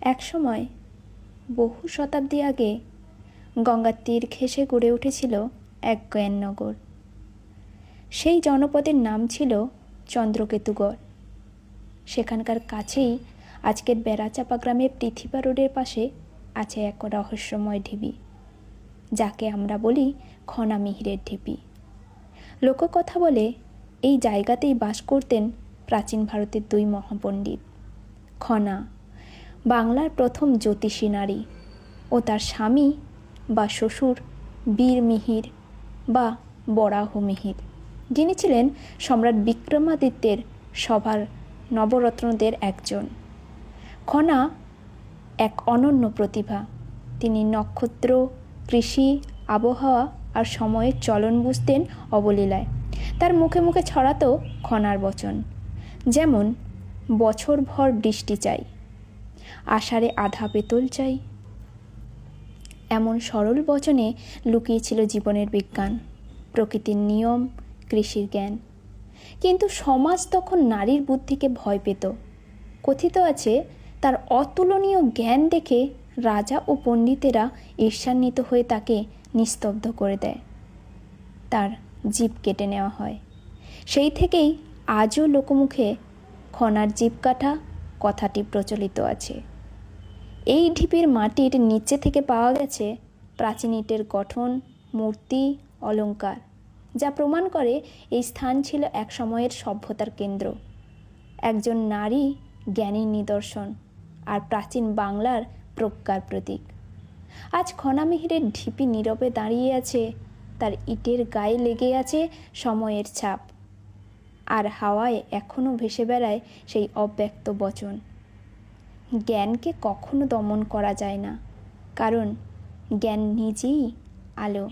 একসময় বহু শতাব্দী আগে গঙ্গার তীর ঘেঁষে গড়ে উঠেছিল এক জ্ঞাননগর সেই জনপদের নাম ছিল চন্দ্রকেতুগড়। সেখানকার কাছেই আজকের বেড়াচাপা গ্রামের পৃথিবা রোডের পাশে আছে এক রহস্যময় ঢিবি, যাকে আমরা বলি খনা মিহিরের ঢিবি। লোককথা বলে এই জায়গাতেই বাস করতেন প্রাচীন ভারতের দুই মহাপণ্ডিত, খনা বাংলার প্রথম জ্যোতিষী নারী ও তার স্বামী বা শ্বশুর বীর মিহির বা বরাহ মিহির। যিনি ছিলেন সম্রাট বিক্রমাদিত্যের সভার নবরত্নদের একজন। খনা এক অনন্য প্রতিভা। তিনি নক্ষত্র, কৃষি, আবহাওয়া আর সময়ের চলন বুঝতেন অবলীলায়। তার মুখে মুখে ছড়াতো খনার বচন। যেমন, বছরভর বৃষ্টি চাই। আষাঢ়ে আধা পেতল চাই। এমন সরল বচনে লুকিয়েছিল জীবনের বিজ্ঞান, প্রকৃতির নিয়ম, কৃষির জ্ঞান। কিন্তু সমাজ তখন নারীর বুদ্ধিকে ভয় পেত। কথিত আছে, তার অতুলনীয় জ্ঞান দেখে রাজা ও পণ্ডিতেরা ঈর্ষান্বিত হয়ে তাকে নিস্তব্ধ করে দেয়। তার জীব কেটে নেওয়া হয়। সেই থেকেই আজও লোকমুখে খনার জীব কাটা কথাটি প্রচলিত আছে। এই ঢিপির মাটির নিচে থেকে পাওয়া গেছে প্রাচীন ইটের গঠন, মূর্তি অলংকার যা প্রমাণ করে এই স্থান ছিল এক সময়ের সভ্যতার কেন্দ্র। একজন নারী জ্ঞানীর নিদর্শন আর প্রাচীন বাংলার প্রজ্ঞার প্রতীক। আজ খনামিহিরের ঢিপি নীরবে দাঁড়িয়ে আছে, তার ইটের গায়ে লেগে আছে সময়ের ছাপ। হাওয়ায় এখনও ভেসে বেড়ায় সেই অব্যক্ত বচন। জ্ঞানকে কখনো দমন করা যায় না, কারণ জ্ঞান নিজেই আলো।